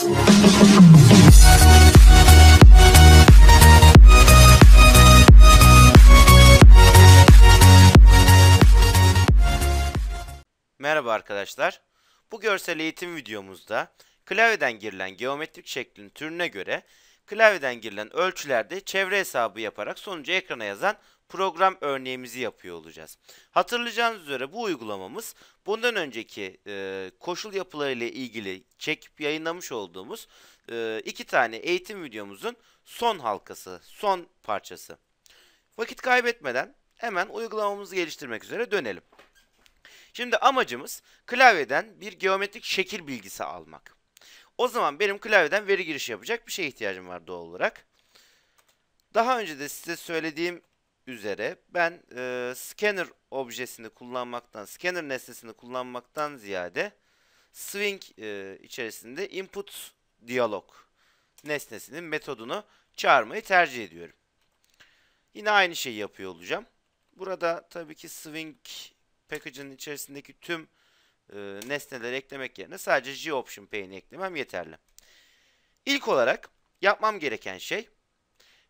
Merhaba arkadaşlar. Bu görsel eğitim videomuzda klavyeden girilen geometrik şeklin türüne göre klavyeden girilen ölçülerde çevre hesabı yaparak sonucu ekrana yazan program örneğimizi yapıyor olacağız. Hatırlayacağınız üzere bu uygulamamız bundan önceki e, koşul yapıları ile ilgili çekip yayınlamış olduğumuz e, iki tane eğitim videomuzun son halkası, son parçası. Vakit kaybetmeden hemen uygulamamızı geliştirmek üzere dönelim. Şimdi amacımız klavyeden bir geometrik şekil bilgisi almak. O zaman benim klavyeden veri girişi yapacak bir şeye ihtiyacım var doğal olarak. Daha önce de size söylediğim üzere ben e, scanner objesini kullanmaktan, scanner nesnesini kullanmaktan ziyade swing e, içerisinde input diyalog nesnesinin metodunu çağırmayı tercih ediyorum. Yine aynı şeyi yapıyor olacağım. Burada tabii ki swing package'ın içerisindeki tüm e, nesneleri eklemek yerine sadece GOption Pane'i eklemem yeterli. İlk olarak yapmam gereken şey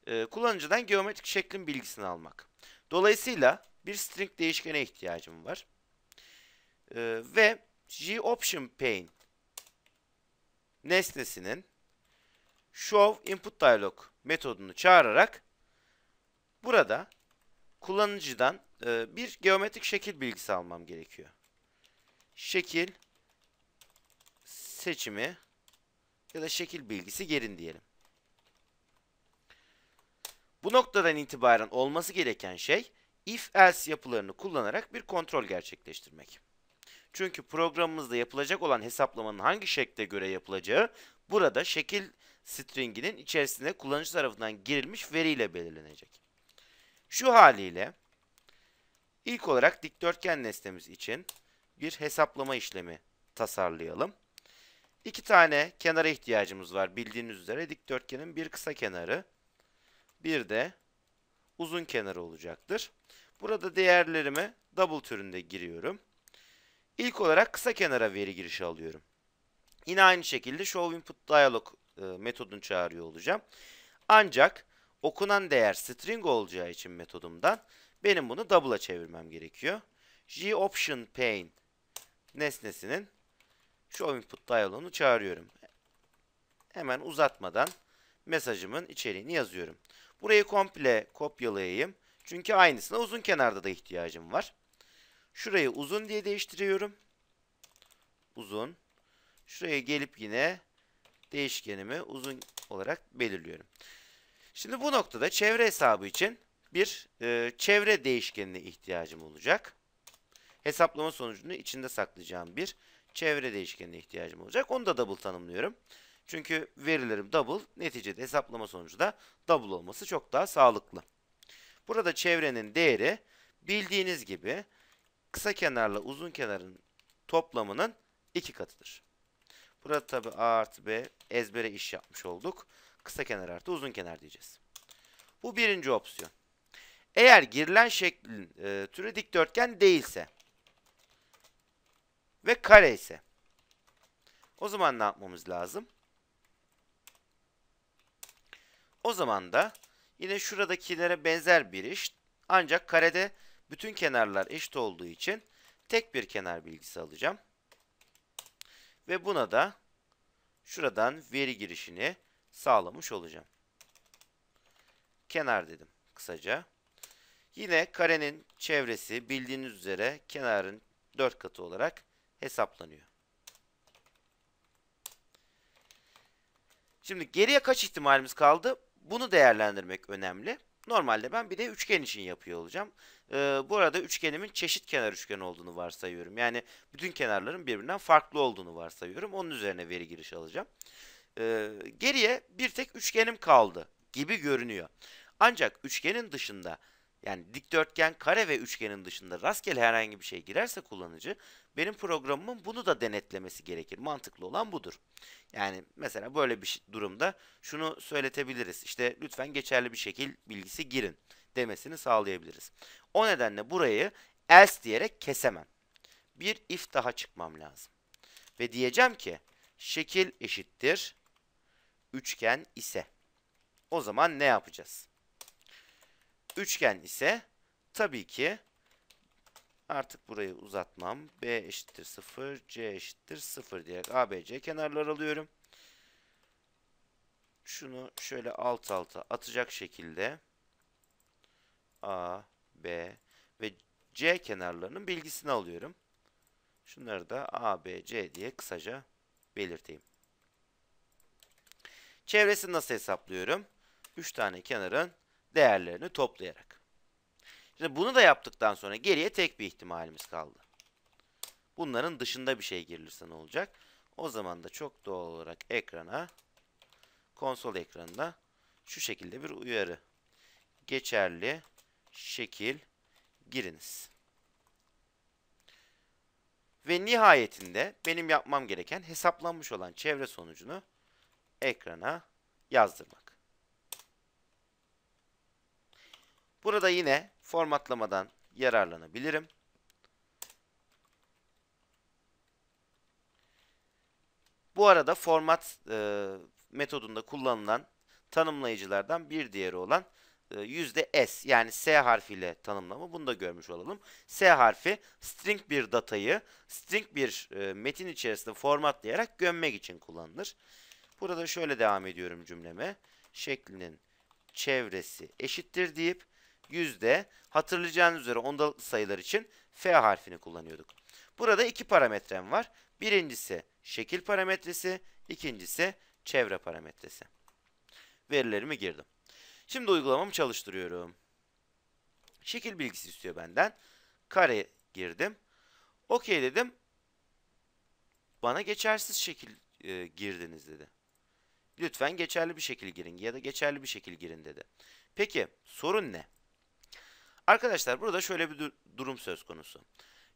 e, kullanıcıdan geometrik şeklin bilgisini almak. Dolayısıyla bir string değişkene ihtiyacım var. E, ve GOption Pane nesnesinin show input dialog metodunu çağırarak burada kullanıcıdan e, bir geometrik şekil bilgisi almam gerekiyor. Şekil seçimi ya da şekil bilgisi gelin diyelim. Bu noktadan itibaren olması gereken şey if-else yapılarını kullanarak bir kontrol gerçekleştirmek. Çünkü programımızda yapılacak olan hesaplamanın hangi şekle göre yapılacağı burada şekil stringinin içerisine kullanıcı tarafından girilmiş veriyle belirlenecek. Şu haliyle ilk olarak dikdörtgen nesnemiz için bir hesaplama işlemi tasarlayalım. İki tane kenara ihtiyacımız var. Bildiğiniz üzere dikdörtgenin bir kısa kenarı, bir de uzun kenarı olacaktır. Burada değerlerimi double türünde giriyorum. İlk olarak kısa kenara veri girişi alıyorum. Yine aynı şekilde show input dialog e, metodunu çağırıyor olacağım. Ancak okunan değer string olacağı için metodumdan benim bunu double'a çevirmem gerekiyor. GOption pane nesnesinin show input dialog'unu çağırıyorum. Hemen uzatmadan mesajımın içeriğini yazıyorum. Burayı komple kopyalayayım. Çünkü aynısına uzun kenarda da ihtiyacım var. Şurayı uzun diye değiştiriyorum. Uzun. Şuraya gelip yine değişkenimi uzun olarak belirliyorum. Şimdi bu noktada çevre hesabı için bir e, çevre değişkenine ihtiyacım olacak. Hesaplama sonucunu içinde saklayacağım bir çevre değişkenine ihtiyacım olacak. Onu da double tanımlıyorum. Çünkü verilerim double, neticede hesaplama sonucu da double olması çok daha sağlıklı. Burada çevrenin değeri bildiğiniz gibi kısa kenarla uzun kenarın toplamının iki katıdır. Burada tabi A artı B ezbere iş yapmış olduk. Kısa kenar artı uzun kenar diyeceğiz. Bu birinci opsiyon. Eğer girilen şeklin e, türü dikdörtgen değilse ve kare ise o zaman ne yapmamız lazım? O zaman da yine şuradakilere benzer bir iş ancak karede bütün kenarlar eşit olduğu için tek bir kenar bilgisi alacağım. Ve buna da şuradan veri girişini sağlamış olacağım. Kenar dedim kısaca. Yine karenin çevresi bildiğiniz üzere kenarın 4 katı olarak hesaplanıyor. Şimdi geriye kaç ihtimalimiz kaldı? Bunu değerlendirmek önemli. Normalde ben bir de üçgen için yapıyor olacağım. Ee, bu arada üçgenimin çeşit kenar üçgen olduğunu varsayıyorum. Yani bütün kenarların birbirinden farklı olduğunu varsayıyorum. Onun üzerine veri giriş alacağım. Ee, geriye bir tek üçgenim kaldı gibi görünüyor. Ancak üçgenin dışında yani dikdörtgen, kare ve üçgenin dışında rastgele herhangi bir şey girerse kullanıcı benim programımın bunu da denetlemesi gerekir. Mantıklı olan budur. Yani mesela böyle bir durumda şunu söyletebiliriz. İşte lütfen geçerli bir şekil bilgisi girin demesini sağlayabiliriz. O nedenle burayı else diyerek kesemem. Bir if daha çıkmam lazım. Ve diyeceğim ki şekil eşittir üçgen ise o zaman ne yapacağız? Üçgen ise tabii ki artık burayı uzatmam. B eşittir 0, C eşittir 0 diyerek ABC kenarlar alıyorum. Şunu şöyle alt alta atacak şekilde A, B ve C kenarlarının bilgisini alıyorum. Şunları da A, B, C diye kısaca belirteyim. Çevresini nasıl hesaplıyorum? 3 tane kenarın değerlerini toplayarak. Şimdi bunu da yaptıktan sonra geriye tek bir ihtimalimiz kaldı. Bunların dışında bir şey girilirse ne olacak? O zaman da çok doğal olarak ekrana, konsol ekranında şu şekilde bir uyarı. Geçerli şekil giriniz. Ve nihayetinde benim yapmam gereken hesaplanmış olan çevre sonucunu ekrana yazdırmak. Burada yine formatlamadan yararlanabilirim. Bu arada format e, metodunda kullanılan tanımlayıcılardan bir diğeri olan e, S yani S harfiyle tanımlama bunu da görmüş olalım. S harfi string bir datayı string bir e, metin içerisinde formatlayarak gömmek için kullanılır. Burada şöyle devam ediyorum cümleme. Şeklinin çevresi eşittir deyip yüzde hatırlayacağınız üzere ondalıklı sayılar için F harfini kullanıyorduk. Burada iki parametrem var. Birincisi şekil parametresi, ikincisi çevre parametresi. Verilerimi girdim. Şimdi uygulamamı çalıştırıyorum. Şekil bilgisi istiyor benden. Kare girdim. OK dedim. Bana geçersiz şekil e, girdiniz dedi. Lütfen geçerli bir şekil girin ya da geçerli bir şekil girin dedi. Peki sorun ne? Arkadaşlar burada şöyle bir dur durum söz konusu.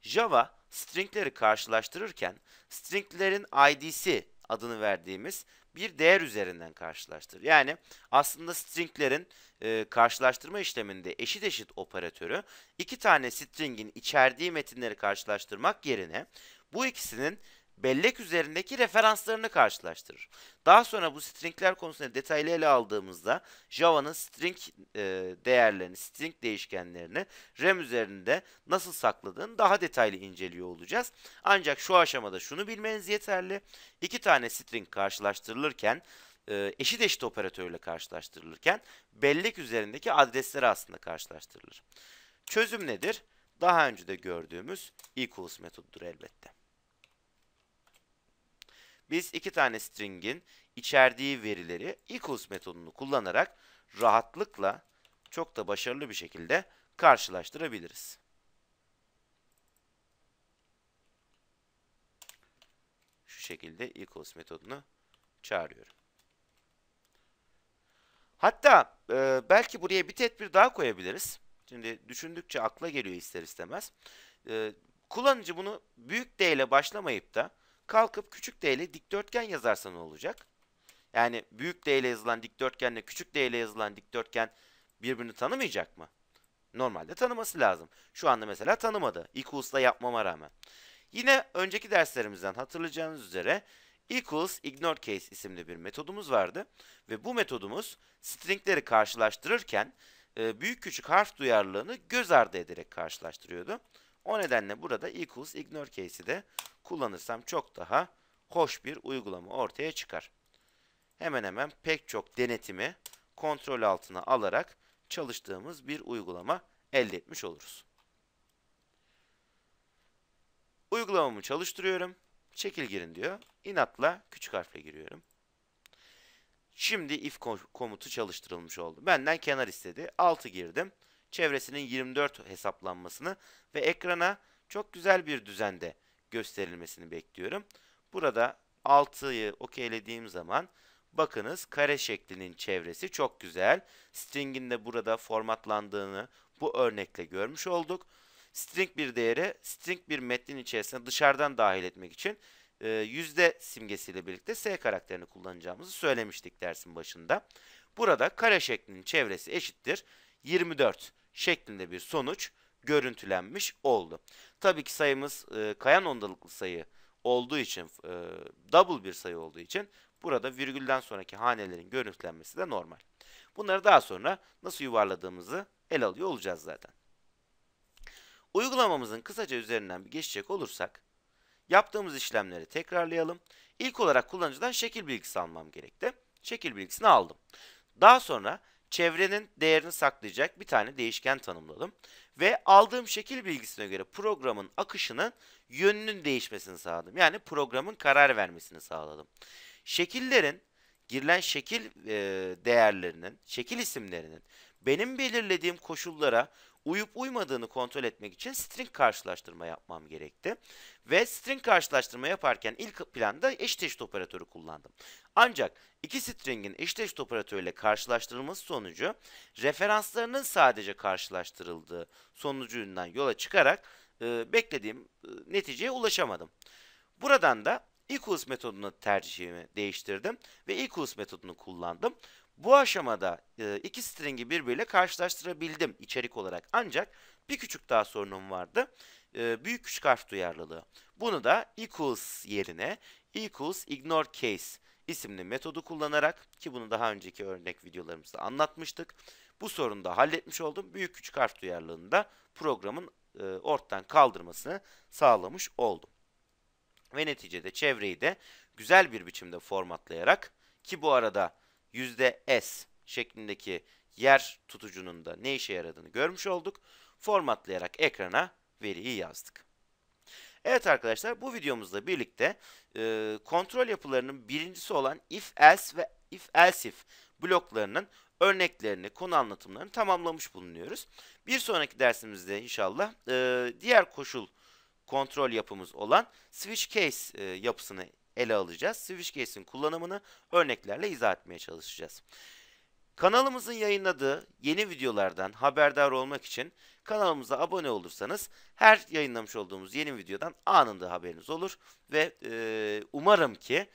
Java stringleri karşılaştırırken stringlerin id'si adını verdiğimiz bir değer üzerinden karşılaştır. Yani aslında stringlerin e, karşılaştırma işleminde eşit eşit operatörü iki tane stringin içerdiği metinleri karşılaştırmak yerine bu ikisinin bellek üzerindeki referanslarını karşılaştırır. Daha sonra bu stringler konusunda detaylı ele aldığımızda Java'nın string e, değerlerini, string değişkenlerini RAM üzerinde nasıl sakladığını daha detaylı inceliyor olacağız. Ancak şu aşamada şunu bilmeniz yeterli. İki tane string karşılaştırılırken e, eşit eşit operatörle karşılaştırılırken bellek üzerindeki adresleri aslında karşılaştırılır. Çözüm nedir? Daha önce de gördüğümüz equals metodudur elbette. Biz iki tane string'in içerdiği verileri equals metodunu kullanarak rahatlıkla çok da başarılı bir şekilde karşılaştırabiliriz. Şu şekilde equals metodunu çağırıyorum. Hatta e, belki buraya bir tedbir daha koyabiliriz. Şimdi düşündükçe akla geliyor ister istemez. E, kullanıcı bunu büyük D ile başlamayıp da kalkıp küçük d ile dikdörtgen yazarsa ne olacak? Yani büyük d ile yazılan dikdörtgenle küçük d ile yazılan dikdörtgen birbirini tanımayacak mı? Normalde tanıması lazım. Şu anda mesela tanımadı. Equals'la yapmama rağmen. Yine önceki derslerimizden hatırlayacağınız üzere equals ignore case isimli bir metodumuz vardı. Ve bu metodumuz stringleri karşılaştırırken e, büyük küçük harf duyarlılığını göz ardı ederek karşılaştırıyordu. O nedenle burada equals ignore case'i de kullanırsam çok daha hoş bir uygulama ortaya çıkar. Hemen hemen pek çok denetimi kontrol altına alarak çalıştığımız bir uygulama elde etmiş oluruz. Uygulamamı çalıştırıyorum. Çekil girin diyor. İnatla küçük harfle giriyorum. Şimdi if komutu çalıştırılmış oldu. Benden kenar istedi. 6 girdim. Çevresinin 24 hesaplanmasını ve ekrana çok güzel bir düzende gösterilmesini bekliyorum. Burada 6'yı okeylediğim zaman bakınız kare şeklinin çevresi çok güzel. String'in de burada formatlandığını bu örnekle görmüş olduk. String bir değeri string bir metnin içerisine dışarıdan dahil etmek için e, yüzde simgesiyle birlikte S karakterini kullanacağımızı söylemiştik dersin başında. Burada kare şeklinin çevresi eşittir 24 şeklinde bir sonuç görüntülenmiş oldu. Tabii ki sayımız e, kayan ondalıklı sayı olduğu için, e, double bir sayı olduğu için burada virgülden sonraki hanelerin görüntülenmesi de normal. Bunları daha sonra nasıl yuvarladığımızı ele alıyor olacağız zaten. Uygulamamızın kısaca üzerinden bir geçecek olursak, yaptığımız işlemleri tekrarlayalım. İlk olarak kullanıcıdan şekil bilgisi almam gerekti. Şekil bilgisini aldım. Daha sonra çevrenin değerini saklayacak bir tane değişken tanımladım. Ve aldığım şekil bilgisine göre programın akışının yönünün değişmesini sağladım. Yani programın karar vermesini sağladım. Şekillerin, girilen şekil değerlerinin, şekil isimlerinin benim belirlediğim koşullara uyup uymadığını kontrol etmek için string karşılaştırma yapmam gerekti. Ve string karşılaştırma yaparken ilk planda eşit eşit operatörü kullandım. Ancak iki stringin eşit eşit operatörüyle karşılaştırılması sonucu referanslarının sadece karşılaştırıldığı sonucundan yola çıkarak e, beklediğim e, neticeye ulaşamadım. Buradan da equals metodunu tercihimi değiştirdim ve equals metodunu kullandım. Bu aşamada e, iki stringi birbiriyle karşılaştırabildim içerik olarak. Ancak bir küçük daha sorunum vardı. E, büyük küçük harf duyarlılığı. Bunu da equals yerine equals ignore case isimli metodu kullanarak ki bunu daha önceki örnek videolarımızda anlatmıştık. Bu sorunu da halletmiş oldum. Büyük küçük harf duyarlılığını da programın e, ortadan kaldırmasını sağlamış oldum. Ve neticede çevreyi de güzel bir biçimde formatlayarak ki bu arada %S şeklindeki yer tutucunun da ne işe yaradığını görmüş olduk. Formatlayarak ekrana veriyi yazdık. Evet arkadaşlar bu videomuzla birlikte e, kontrol yapılarının birincisi olan if else ve if else if bloklarının örneklerini, konu anlatımlarını tamamlamış bulunuyoruz. Bir sonraki dersimizde inşallah e, diğer koşul kontrol yapımız olan switch case e, yapısını ele alacağız. Switch case'in kullanımını örneklerle izah etmeye çalışacağız. Kanalımızın yayınladığı yeni videolardan haberdar olmak için kanalımıza abone olursanız her yayınlamış olduğumuz yeni videodan anında haberiniz olur. Ve e, umarım ki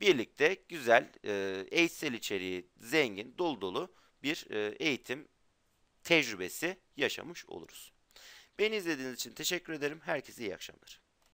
birlikte güzel, e, eğitsel içeriği zengin, dolu dolu bir e, eğitim tecrübesi yaşamış oluruz. Beni izlediğiniz için teşekkür ederim. Herkese iyi akşamlar.